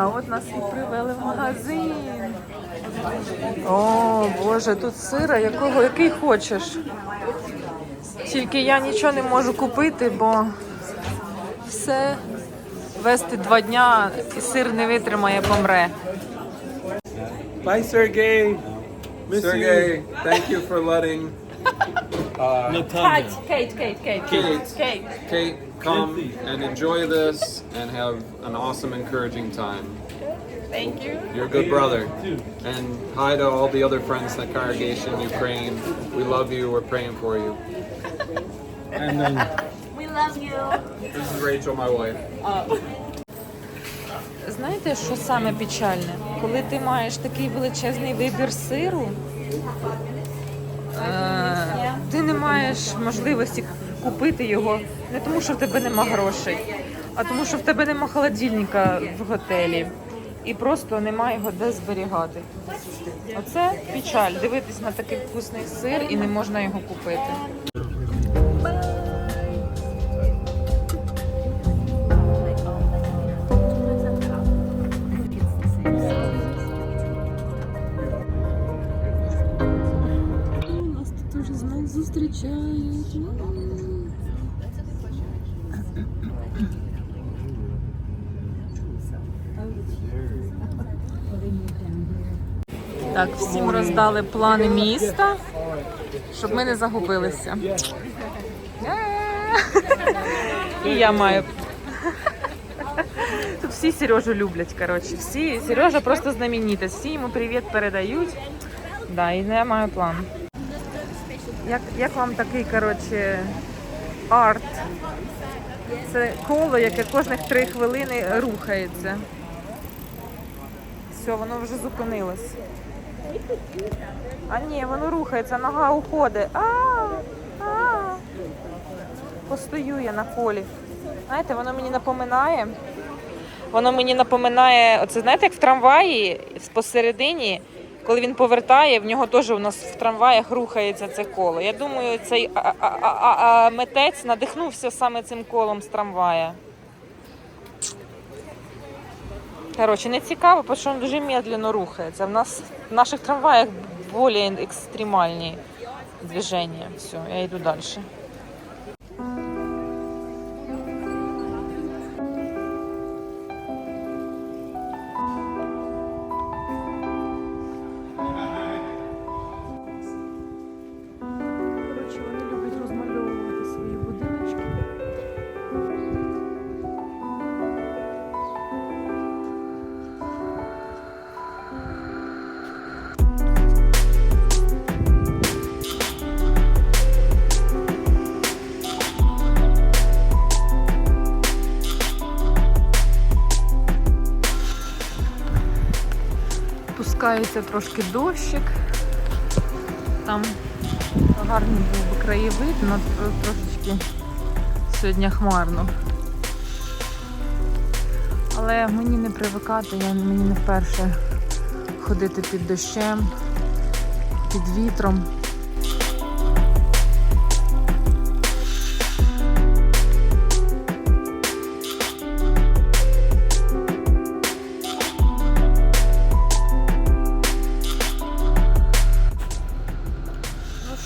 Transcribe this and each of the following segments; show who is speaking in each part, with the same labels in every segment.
Speaker 1: А от нас і привели в магазин. О, Боже, тут сира, якого який хочеш. Тільки я нічого не можу купити, бо все вести два дня і сир не витримає, помре.
Speaker 2: Bye, Sergey. Miss
Speaker 3: Sergey, thank you for letting
Speaker 1: Кейт, Кейт, Кейт, Кейт,
Speaker 3: Kate.
Speaker 1: Кейт.
Speaker 3: Kate come and enjoy this and have an awesome, encouraging time.
Speaker 1: Thank you.
Speaker 3: You're a good brother. And hi to all the other friends in the congregation, Ukraine. We love you. We're praying for you.
Speaker 2: And then
Speaker 3: This is Rachel, my wife.
Speaker 1: Знаєте, що саме печальне? Коли ти маєш такий величезний вибір сиру, е, ти не маєш можливості купити його не тому, що в тебе нема грошей, а тому, що в тебе нема холодильника в готелі. І просто немає його де зберігати. Оце печаль. Дивитись на такий вкусний сир і не можна його купити. Зустрічають. Так, всім роздали плани міста, щоб ми не загубилися. І я маю. Тут всі Сережу люблять, коротше. Всі. Сережа просто знаменитость. Всі йому привіт передають. Да, і я маю план. Як, як вам такий, коротше, арт? Це коло, яке кожних три хвилини рухається. Все, воно вже зупинилось. А ні, воно рухається, нога уходить. А, а, а. Постою я на колі. Знаєте, воно мені напоминає. Воно мені напоминає, оце знаєте, як в трамваї посередині, коли він повертає, в нього теж у нас в трамваях рухається це коло. Я думаю, цей а, надихнувся саме цим колом з трамвая. Коротше, не цікаво, тому що він дуже медленно рухається. В нас в наших трамваях більш екстремальні движення. Все, я йду далі. Пускається трошки дощик. Там гарний був би краєвид, але трошечки сьогодні хмарно. Але мені не привикати, я, мені не вперше ходити під дощем, під вітром.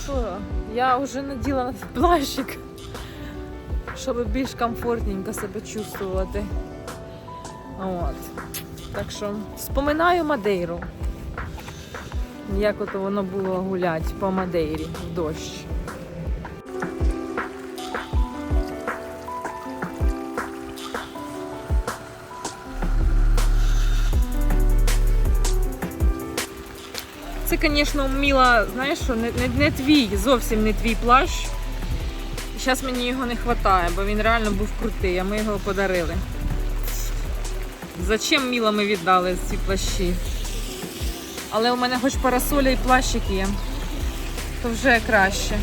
Speaker 1: Що, я вже наділа плащик, щоб більш комфортненько себе чувствувати. От. Так що споминаю Мадейру. Як от воно було гуляти по Мадейрі в дощ. Це, звісно, Міла, знаєш що, не, не, не твій, зовсім не твій плащ. Зараз мені його не вистачає, бо він реально був крутий, а ми його подарили. Зачем Міла ми віддали ці плащі? Але у мене хоч парасоля і плащик є, то вже краще.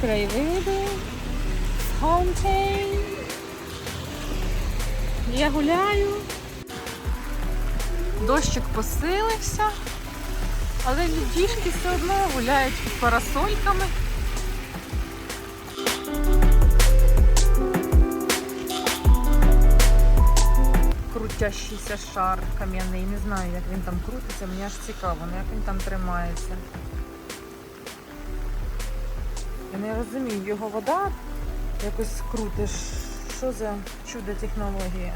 Speaker 1: Краєвиди. Fountain. Я гуляю. Дощик посилився, але людішки все одно гуляють під парасольками. Крутящийся шар кам'яний. Не знаю, як він там крутиться, мені аж цікаво, ну як він там тримається. Я не розумію, його вода якось крутиш. Що за чудо технологія?